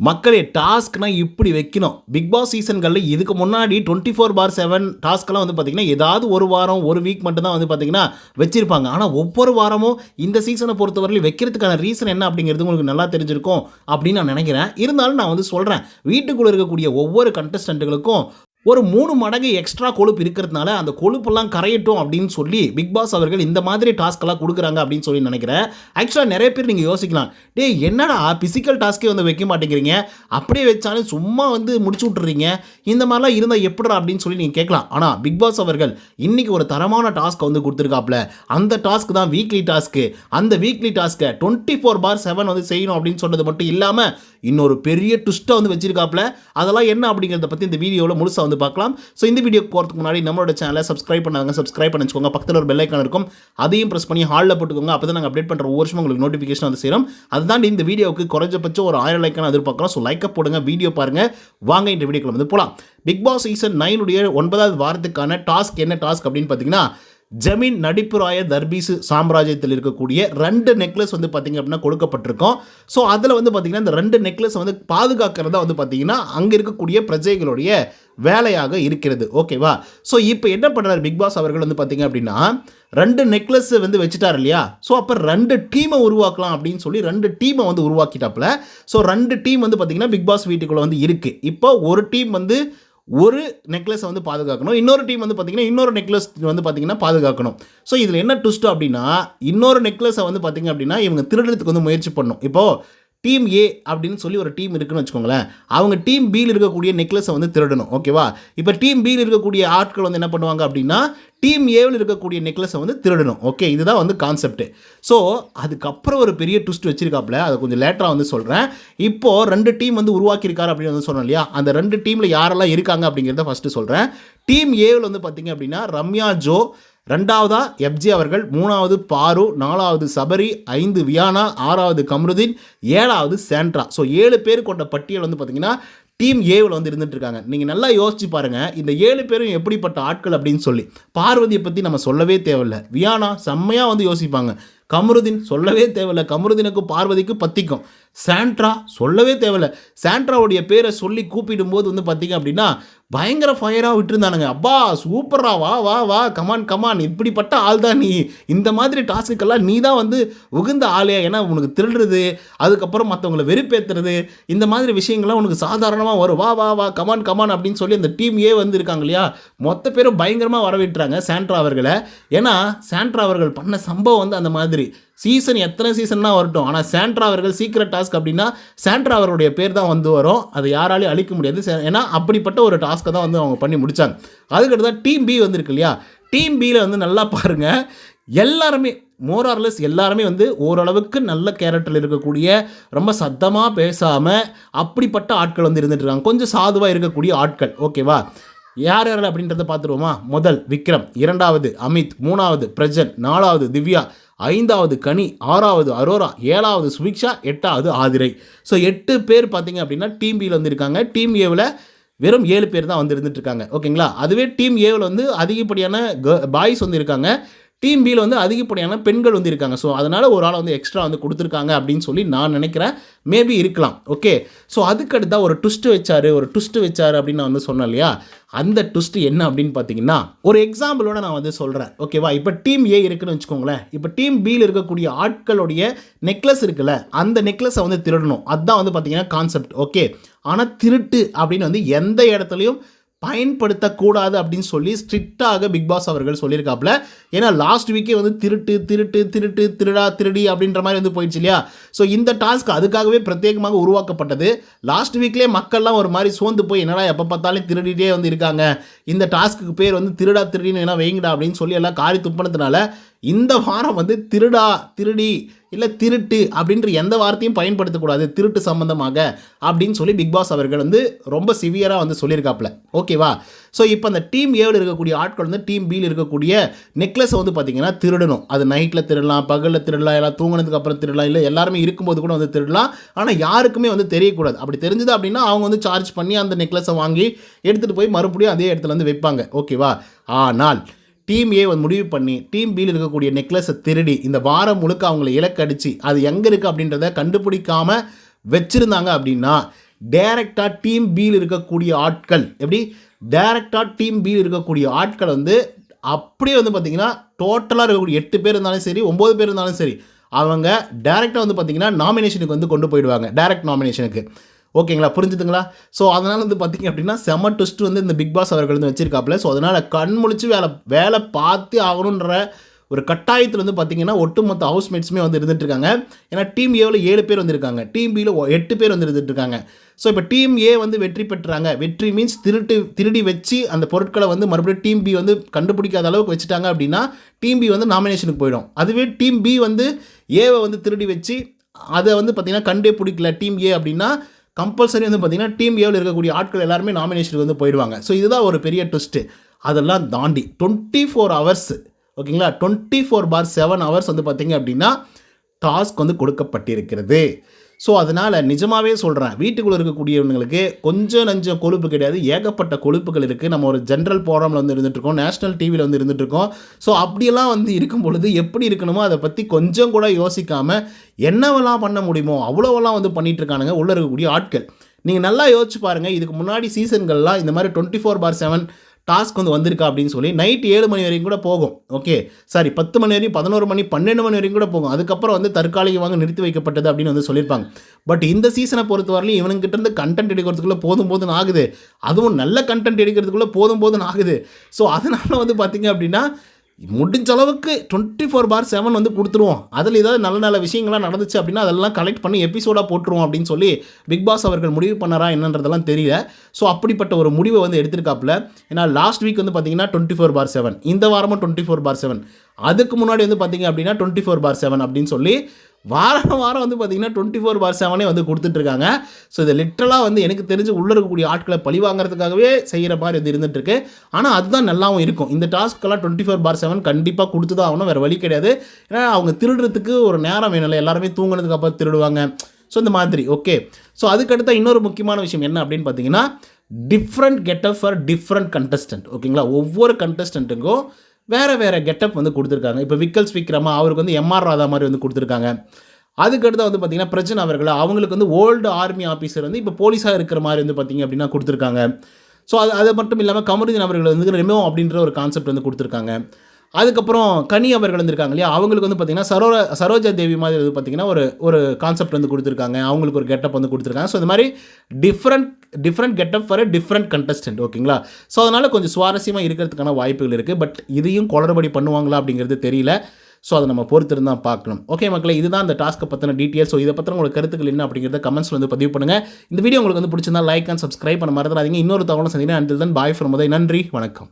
மக்களே டாஸ்க்னா இப்படி வைக்கணும். பிக் பாஸ் சீசன்களில் இதுக்கு முன்னாடி டுவெண்ட்டி ஃபோர் பார் செவன் டாஸ்க்கெல்லாம் வந்து பார்த்தீங்கன்னா ஏதாவது ஒரு வாரம் ஒரு வீக் மட்டும்தான் வந்து பார்த்தீங்கன்னா வச்சிருப்பாங்க. ஆனால் ஒவ்வொரு வாரமும் இந்த சீசனை பொறுத்தவரையிலும் வைக்கிறதுக்கான ரீசன் என்ன அப்படிங்கிறது உங்களுக்கு நல்லா தெரிஞ்சிருக்கும் அப்படின்னு நான் நினைக்கிறேன். இருந்தாலும் நான் வந்து சொல்கிறேன் வீட்டுக்குள்ளே இருக்கக்கூடிய ஒவ்வொரு கண்டஸ்டண்ட்டுகளுக்கும் ஒரு மூணு மடங்கு எக்ஸ்ட்ரா கொழுப்பு இருக்கிறதுனால அந்த கொழுப்பெல்லாம் கரையட்டும் அப்படின்னு சொல்லி பிக் பாஸ் அவர்கள் இந்த மாதிரி டாஸ்க்கெல்லாம் கொடுக்குறாங்க அப்படின்னு சொல்லி நினைக்கிறேன். ஆக்சுவலாக நிறைய பேர் நீங்கள் யோசிக்கலாம். டேய் என்னடா பிசிக்கல் டாஸ்க்கே வந்து வைக்க மாட்டேங்கிறீங்க? அப்படியே வச்சாலும் சும்மா வந்து முடிச்சு விட்டுறீங்க. இந்த மாதிரிலாம் இருந்தால் எப்படா அப்படின்னு சொல்லி நீங்கள் கேட்கலாம். ஆனால் பிக் பாஸ் அவர்கள் இன்றைக்கி ஒரு தரமான டாஸ்க்கை வந்து கொடுத்துருக்காப்புல. அந்த டாஸ்க் தான் வீக்லி டாஸ்க்கு அந்த வீக்லி டாஸ்க்கை டுவெண்ட்டி ஃபோர் பார் செவன் வந்து செய்யணும் அப்படின்னு சொன்னது மட்டும் இல்லாமல் இன்னொரு பெரிய ட்விஸ்ட்டை வந்து வச்சிருக்காப்புல. அதெல்லாம் என்ன அப்படிங்கிறத பற்றி இந்த வீடியோவில் முழுசாக வந்து பார்க்கலாம். ஸோ இந்த வீடியோ போகிறதுக்கு முன்னாடி நம்மளோட சேனலை சப்ஸ்கிரைப் பண்ணாங்க சப்ஸ்கிரைப் பண்ணி வச்சுக்கோங்க பக்கத்தில் ஒரு பெல்லைக்கான இருக்கும். அதையும் ப்ரெஸ் பண்ணி ஹாலில் போட்டுக்கோங்க. அப்போ தான் நாங்கள் அப்டேட் பண்ணுற ஒவ்வொரு வருஷம் உங்களுக்கு நோட்டிஃபிகேஷன் வந்து சேரும். அதுதான் இந்த வீடியோவுக்கு குறைஞ்சபட்சம் ஒரு ஆயிரம் லைக்கான எதிர்பார்க்குறோம். ஸோ லைக்கை போடுங்க வீடியோ பாருங்கள் வாங்க இந்த வீடியோக்குள்ள வந்து போகலாம் பிக் பாஸ் சீசன் நைனுடைய ஒன்பதாவது வாரத்துக்கான டாஸ்க் என்ன டாஸ்க் அப்படின்னு பார்த்தீங்கன்னா ஜமீன் நடிப்புராய தர்பீசு சாம்ராஜ்யத்தில் இருக்கக்கூடிய ரெண்டு நெக்லஸ் வந்து பார்த்திங்க அப்படின்னா கொடுக்கப்பட்டிருக்கோம். ஸோ அதில் வந்து பார்த்திங்கன்னா இந்த ரெண்டு நெக்லஸ் வந்து பாதுகாக்கிறதா வந்து பார்த்திங்கன்னா அங்கே இருக்கக்கூடிய பிரஜைகளுடைய வேலையாக இருக்கிறது. ஓகேவா ஸோ இப்போ என்ன பண்ணுறாரு பிக் பாஸ் அவர்கள் வந்து பார்த்திங்க அப்படின்னா ரெண்டு நெக்லஸ் வந்து வச்சுட்டார் இல்லையா? ஸோ அப்போ ரெண்டு டீமை உருவாக்கலாம் அப்படின்னு சொல்லி ரெண்டு டீமை வந்து உருவாக்கிட்டாப்புல. ஸோ ரெண்டு டீம் வந்து பார்த்திங்கன்னா பிக் பாஸ் வீட்டுக்குள்ளே வந்து இருக்குது இப்போ ஒரு டீம் வந்து ஒரு நெக்லஸை வந்து பாதுகாக்கணும். இன்னொரு டீம் வந்து பார்த்தீங்கன்னா இன்னொரு நெக்லஸ் வந்து பார்த்தீங்கன்னா பாதுகாக்கணும். ஸோ இதில் என்ன ட்விஸ்ட்டு அப்படின்னா இன்னொரு நெக்லஸை வந்து பார்த்தீங்க அப்படின்னா இவங்க திருடுறதுக்கு வந்து முயற்சி பண்ணணும் இப்போது டீம் ஏ அப்படின்னு சொல்லி ஒரு டீம் இருக்குன்னு வச்சுக்கோங்களேன். அவங்க டீம் பியில் இருக்கக்கூடிய நெக்லஸை வந்து திருடணும். ஓகேவா? இப்போ டீம் பியில் இருக்கக்கூடிய ஆட்கள் வந்து என்ன பண்ணுவாங்க அப்படின்னா டீம் ஏவில் இருக்கக்கூடிய நெக்லஸை வந்து திருடணும். ஓகே? இதுதான் வந்து கான்செப்ட் ஸோ அதுக்கப்புறம் ஒரு பெரிய ட்விஸ்ட் வச்சிருக்காப்புல. அதை கொஞ்சம் லேட்டராக வந்து சொல்கிறேன் இப்போது ரெண்டு டீம் வந்து உருவாக்கியிருக்காரு அப்படின்னு வந்து சொன்னோம் இல்லையா? அந்த ரெண்டு டீமில் யாரெல்லாம் இருக்காங்க அப்படிங்கிறத ஃபஸ்ட்டு சொல்கிறேன் டீம் ஏவில் வந்து பார்த்தீங்க அப்படின்னா ரம்யா ஜோ ரெண்டாவதா எப்ஜி அவர்கள் மூணாவது பாரு நாலாவது சபரி ஐந்து வியானா ஆறாவது கம்ருதீன் ஏழாவது சேண்ட்ரா. ஸோ ஏழு பேர் கொண்ட பட்டியல் வந்து பார்த்தீங்கன்னா டீம் ஏவில் வந்து இருந்துட்டு இருக்காங்க நீங்கள் நல்லா யோசிச்சு பாருங்கள் இந்த ஏழு பேரும் எப்படிப்பட்ட ஆட்கள் அப்படின்னு சொல்லி. பார்வதியை பற்றி நம்ம சொல்லவே தேவையில்ல. வியானா செம்மையாக வந்து யோசிப்பாங்க. கமருதீன் சொல்லவே தேவையில்ல. கமருதீனுக்கும் பார்வதிக்கும் பத்திக்கும். சாண்ட்ரா சொல்லவே தேவையில்ல. சாண்ட்ராவுடைய பேரை சொல்லி கூப்பிடும்போது வந்து பார்த்தீங்க அப்படின்னா பயங்கர ஃபயராக விட்டுருந்தானுங்க. அப்பா சூப்பரா வா வா வா கமான் கமான் இப்படிப்பட்ட ஆள் தான் நீ. இந்த மாதிரி டாஸ்க்குக்கெல்லாம் நீ தான் வந்து உகுந்த ஆளே. ஏன்னா உனக்கு திருடுறது அதுக்கப்புறம் மற்றவங்களை வெறுப்பேற்றுறது இந்த மாதிரி விஷயங்கள்லாம் உனக்கு சாதாரணமாக வரும். வா வா வா கமான் கமான் அப்படின்னு சொல்லி அந்த டீம் ஏ வந்து இருக்காங்க இல்லையா? மொத்த பேரும் பயங்கரமாக வரவேற்றாங்க சாண்ட்ரா அவர்களை. ஏன்னா சாண்ட்ரா அவர்கள் பண்ண சம்பவம் வந்து அந்த மாதிரி. சீசன் எத்தனை சீசன்னா வரட்டும். ஆனால் சாண்ட்ரா அவர்கள் சீக்ரெட் டாஸ்க் அப்படின்னா சாண்ட்ரா அவருடைய பேர் தான் வந்து வரும். அதை யாராலையும் அழிக்க முடியாது. ஏன்னா அப்படிப்பட்ட ஒரு டாஸ்க்கை தான் வந்து அவங்க பண்ணி முடித்தாங்க அதுக்கடுத்து தான் டீம் பி வந்திருக்கு இல்லையா? டீம் பியில் வந்து நல்லா பாருங்கள் எல்லாருமே மோரார்லெஸ் எல்லாருமே வந்து ஓரளவுக்கு நல்ல கேரக்டரில் இருக்கக்கூடிய ரொம்ப சத்தமாக பேசாமல் அப்படிப்பட்ட ஆட்கள் வந்து இருந்துட்டு இருக்காங்க. கொஞ்சம் சாதுவாக இருக்கக்கூடிய ஆட்கள். ஓகேவா யார் யார் அப்படின்றத பார்த்துருவோமா? முதல் விக்ரம் இரண்டாவது அமித் மூணாவது பிரஜன் நாலாவது திவ்யா ஐந்தாவது கனி ஆறாவது அரோரா ஏழாவது சுபிக்ஷா எட்டாவது ஆதிரை. ஸோ எட்டு பேர் பார்த்தீங்க அப்படின்னா டீம் பியில் வந்திருக்காங்க. டீம் ஏவில் வெறும் ஏழு பேர் தான் வந்து இருந்துட்டு இருக்காங்க ஓகேங்களா அதுவே டீம் ஏவில் வந்து அதிகப்படியான பாய்ஸ் வந்து இருக்காங்க. டீம் பியில் வந்து அதிகப்படியான பெண்கள் வந்து இருக்காங்க. ஸோ அதனால் ஒரு ஆளை வந்து எக்ஸ்ட்ரா வந்து கொடுத்துருக்காங்க அப்படின்னு சொல்லி நான் நினைக்கிறேன். மேபி இருக்கலாம். ஓகே ஸோ அதுக்கடுத்தா ஒரு ட்விஸ்ட் வச்சார் ஒரு ட்விஸ்ட் வச்சாரு அப்படின்னு நான் வந்து சொன்னேன் இல்லையா? அந்த ட்விஸ்ட் என்ன அப்படின்னு பார்த்தீங்கன்னா ஒரு எக்ஸாம்பிளோட நான் வந்து சொல்கிறேன் ஓகேவா இப்போ டீம் ஏ இருக்குன்னு வச்சுக்கோங்களேன். இப்போ டீம் பியில் இருக்கக்கூடிய ஆட்களுடைய நெக்லஸ் இருக்குல்ல அந்த நெக்லஸை வந்து திருடணும். அதுதான் வந்து பார்த்தீங்கன்னா கான்செப்ட் ஓகே ஆனால் திருட்டு அப்படின்னு வந்து எந்த இடத்துலையும் பயன்படுத்தக்கூடாது அப்படின்னு சொல்லி ஸ்ட்ரிக்டாக பிக் பாஸ் அவர்கள் சொல்லியிருக்காப்புல. ஏன்னா லாஸ்ட் வீக்கே வந்து திருட்டு திருட்டு திருட்டு திருடா திருடி அப்படின்ற மாதிரி வந்து போயிடுச்சு இல்லையா? ஸோ இந்த டாஸ்க் அதுக்காகவே பிரத்யேகமாக உருவாக்கப்பட்டது. லாஸ்ட் வீக்லேயே மக்கள்லாம் ஒரு மாதிரி சோர்ந்து போய் என்னடா எப்போ பார்த்தாலும் திருடிட்டே வந்து இருக்காங்க. இந்த டாஸ்க்கு பேர் வந்து திருடா திருடின்னு என்ன வைங்கடா அப்படின்னு சொல்லி எல்லாம் காரி துப்பினதுனால இந்த வாரம் வந்து திருடா திருடி இல்லை திருட்டு அப்படின்ற எந்த வார்த்தையும் பயன்படுத்தக்கூடாது. திருட்டு சம்மந்தமாக அப்படின்னு சொல்லி பிக் பாஸ் அவர்கள் வந்து ரொம்ப சிவியராக வந்து சொல்லியிருக்காப்புல. ஓகேவா ஸோ இப்போ அந்த டீம் ஏவில் இருக்கக்கூடிய ஆட்கள் வந்து டீம் பியில் இருக்கக்கூடிய நெக்லஸை வந்து பார்த்திங்கன்னா திருடணும். அது நைட்டில் திருடலாம் பகலில் திருடலாம் எல்லாம் தூங்கினதுக்கு அப்புறம் திருடலாம் இல்லை எல்லாருமே இருக்கும்போது கூட வந்து திருடலாம். ஆனால் யாருக்குமே வந்து தெரியக்கூடாது. அப்படி தெரிஞ்சது அப்படின்னா அவங்க வந்து சார்ஜ் பண்ணி அந்த நெக்லஸை வாங்கி எடுத்துகிட்டு போய் மறுபடியும் அதே இடத்துல வந்து வைப்பாங்க. ஓகேவா ஆனால் டீம் ஏ வந்து முடிவு பண்ணி டீம் பியில் இருக்கக்கூடிய நெக்லஸை திருடி இந்த வாரம் முழுக்க அவங்கள இலக்கடிச்சு அது எங்கே இருக்குது அப்படின்றத கண்டுபிடிக்காம வச்சுருந்தாங்க அப்படின்னா டேரெக்டாக டீம் பியில் இருக்கக்கூடிய ஆட்கள் எப்படி? டேரெக்டாக டீம் பியில் இருக்கக்கூடிய ஆட்கள் வந்து அப்படியே வந்து பார்த்தீங்கன்னா டோட்டலாக இருக்கக்கூடிய எட்டு பேர் இருந்தாலும் சரி ஒம்பது பேர் இருந்தாலும் சரி அவங்க டேரெக்டாக வந்து பார்த்திங்கன்னா நாமினேஷனுக்கு வந்து கொண்டு போயிடுவாங்க டேரக்ட் நாமினேஷனுக்கு ஓகேங்களா? புரிஞ்சுதுங்களா? ஸோ அதனால் வந்து பார்த்தீங்க அப்படின்னா செம ட்விஸ்ட் வந்து இந்த பிக் பாஸ் அவர்கள் வந்து வச்சிருக்காப்புல. ஸோ அதனால் கண் முழிச்சு வேலை வேலை பார்த்து ஆகணுன்ற ஒரு கட்டாயத்தில் வந்து பார்த்தீங்கன்னா ஒட்டுமொத்த ஹவுஸ்மேட்ஸுமே வந்து இருந்துட்டு இருக்காங்க ஏன்னா டீம் ஏவில் ஏழு பேர் வந்திருக்காங்க. டீம் பியில் எட்டு பேர் வந்து இருந்துட்டு இருக்காங்க ஸோ இப்போ டீம் ஏ வந்து வெற்றி பெற்றாங்க. வெற்றி மீன்ஸ் திருட்டு திருடி வச்சு அந்த பொருட்களை வந்து மறுபடியும் டீம் பி வந்து கண்டுபிடிக்காத அளவுக்கு வச்சுட்டாங்க அப்படின்னா டீம் பி வந்து நாமினேஷனுக்கு போயிடும். அதுவே டீம் பி வந்து ஏவை வந்து திருடி வச்சு அதை வந்து பார்த்திங்கன்னா கண்டே பிடிக்கல டீம் ஏ அப்படின்னா கம்பல்சரி வந்து பார்த்திங்கன்னா டீம் ஏவில் இருக்கக்கூடிய ஆட்கள் எல்லாருமே நாமினேஷனுக்கு வந்து போயிடுவாங்க. ஸோ இதுதான் ஒரு பெரிய ட்விஸ்ட்டு அதெல்லாம் தாண்டி டுவெண்ட்டி ஃபோர் ஹவர்ஸ் ஓகேங்களா? Twenty four bar seven hours வந்து பார்த்திங்க அப்படின்னா டாஸ்க் வந்து கொடுக்கப்பட்டிருக்கிறது. ஸோ அதனால் நிஜமாகவே சொல்கிறேன் வீட்டுக்குள்ளே இருக்கக்கூடியவங்களுக்கு கொஞ்சம் நஞ்சம் கொழுப்பு கிடையாது. ஏகப்பட்ட கொழுப்புகள் இருக்குது நம்ம ஒரு ஜென்ரல் ப்ரோக்ராமில் வந்து இருந்துகிட்ருக்கோம் நேஷ்னல் டிவியில் வந்து இருந்துகிட்ருக்கோம் ஸோ அப்படியெல்லாம் வந்து இருக்கும் பொழுது எப்படி இருக்கணுமோ அதை பற்றி கொஞ்சம் கூட யோசிக்காமல் என்னவெல்லாம் பண்ண முடியுமோ அவ்வளோவெல்லாம் வந்து பண்ணிகிட்டு இருக்கானுங்க உள்ளே இருக்கக்கூடிய ஆட்கள். நீங்கள் நல்லா யோசிச்சு பாருங்கள் இதுக்கு முன்னாடி சீசன்கள்லாம் இந்த மாதிரி twenty four bar seven task வந்து வந்திருக்கா அப்படின்னு சொல்லி நைட் ஏழு மணி வரைக்கும் கூட போகும். ஓகே? சாரி பத்து மணி வரையும் பதினோரு மணி பன்னெண்டு மணி வரைக்கும் கூட போகும். அதுக்கப்புறம் வந்து தற்காலிகமாக நிறுத்தி வைக்கப்பட்டது அப்படின்னு வந்து சொல்லியிருப்பாங்க. பட் இந்த சீசனை பொறுத்தவரையிலும் இவனுங்கிட்ட இருந்து கண்டென்ட் எடுக்கிறதுக்குள்ளே போதும் போதும் ஆகுது. அதுவும் நல்ல கண்டென்ட் எடுக்கிறதுக்குள்ளே போதும் போதும் ஆகுது. ஸோ அதனால் வந்து பார்த்திங்க அப்படின்னா முடிஞ்ச அளவுக்கு டுவெண்ட்டி ஃபோர் பார் செவன் வந்து கொடுத்துருவோம். அதில் ஏதாவது நல்ல நல்ல விஷயங்கள்லாம் நடந்துச்சு அப்படின்னா அதெல்லாம் கலெக்ட் பண்ணி எபிசோடாக போட்டுருவோம் அப்படின்னு சொல்லி பிக் பாஸ் அவர்கள் முடிவு பண்ணாரா என்னன்றதெல்லாம் தெரியல. ஸோ அப்படிப்பட்ட ஒரு முடிவை வந்து எடுத்திருக்காப்புல. ஏன்னா லாஸ்ட் வீக் வந்து பார்த்தீங்கன்னா டுவெண்ட்டி ஃபோர் பார் செவன் இந்த வாரமும் டுவெண்ட்டி ஃபோர் பார் செவன் அதுக்கு முன்னாடி வந்து பார்த்தீங்க அப்படின்னா டுவெண்ட்டி ஃபோர் பார் செவன் அப்படின்னு சொல்லி வாரம் வாரம் வந்து பார்த்திங்கன்னா டுவெண்ட்டி ஃபோர் பார் செவனே வந்து கொடுத்துட்ருக்காங்க. ஸோ இது லிட்டரலாக வந்து எனக்கு தெரிஞ்சு உள்ளே இருக்கக்கூடிய ஆட்களை பழி வாங்குறதுக்காகவே செய்கிற மாதிரி இது இருந்துகிட்ருக்கு ஆனால் அதுதான் நல்லாவும் இருக்கும். இந்த டாஸ்க்கெல்லாம் டுவெண்ட்டி ஃபோர் பார் செவன் கண்டிப்பாக கொடுத்து தான் ஆகணும். வேறு வழி கிடையாது. ஏன்னா அவங்க திருடுறதுக்கு ஒரு நேரம் வேணும்ல. எல்லாருமே தூங்கினதுக்கு அப்புறம் திருடுவாங்க. ஸோ இந்த மாதிரி. ஓகே ஸோ அதுக்கடுத்த இன்னொரு முக்கியமான விஷயம் என்ன அப்படின்னு பார்த்தீங்கன்னா different getup for different contestant ஓகேங்களா ஒவ்வொரு கண்டஸ்டண்ட்டுக்கும் வேறு வேறு கெட்டப் வந்து கொடுத்துருக்காங்க. இப்போ விக்கல்ஸ் விக்ரமா அவருக்கு வந்து எம்ஆர் ராதா மாதிரி வந்து கொடுத்துருக்காங்க. அதுக்கடுத்து வந்து பார்த்திங்கன்னா பிரச்சனை அவர்கள் அவங்களுக்கு வந்து ஓல்டு ஆர்மி ஆஃபீஸர் வந்து இப்போ போலீஸாக இருக்கிற மாதிரி வந்து பார்த்திங்க அப்படின்னா கொடுத்துருக்காங்க. ஸோ அது அது மட்டும் இல்லாமல் கமருதீன் அவர்கள் வந்து ரெமோ அப்படின்ற ஒரு கான்செப்ட் வந்து கொடுத்துருக்காங்க. அதுக்கப்புறம் கனி அவர்கள் வந்திருக்காங்க இல்லையா? அவங்களுக்கு வந்து பார்த்திங்கன்னா சரோர சரோஜா தேவி மாதிரி வந்து பார்த்திங்கன்னா ஒரு ஒரு கான்செப்ட் வந்து கொடுத்துருக்காங்க. அவங்களுக்கு ஒரு கெட்டப் வந்து கொடுத்துருக்காங்க. ஸோ இந்த மாதிரி different different getup for different contestant ஓகேங்களா ஸோ அதனால் கொஞ்சம் சுவாரஸ்யமாக இருக்கிறதுக்கான வாய்ப்புகள் இருக்குது பட் இதையும் குளறுபடி பண்ணுவாங்களா அப்படிங்கிறது தெரியல. ஸோ அதை நம்ம பொறுத்திருந்து தான் பார்க்கணும். ஓகே மக்களே இதுதான் இந்த டாஸ்க்கை பற்றின டீட்டெயில் ஸோ இதை பற்றின உங்களுக்கு கருத்துக்கள் என்ன அப்படிங்கிறத கமெண்ட்ஸில் வந்து பதிவு பண்ணுங்கள் இந்த வீடியோ உங்களுக்கு வந்து பிடிச்சிருந்தா லைக் அண்ட் சப்ஸ்கிரைப் பண்ண மறந்துடாதீங்க. இன்னொரு தகவலும் சந்திங்கன்னா அண்டில் தான் பாய் ஃப்ரம் முதல் நன்றி. வணக்கம்.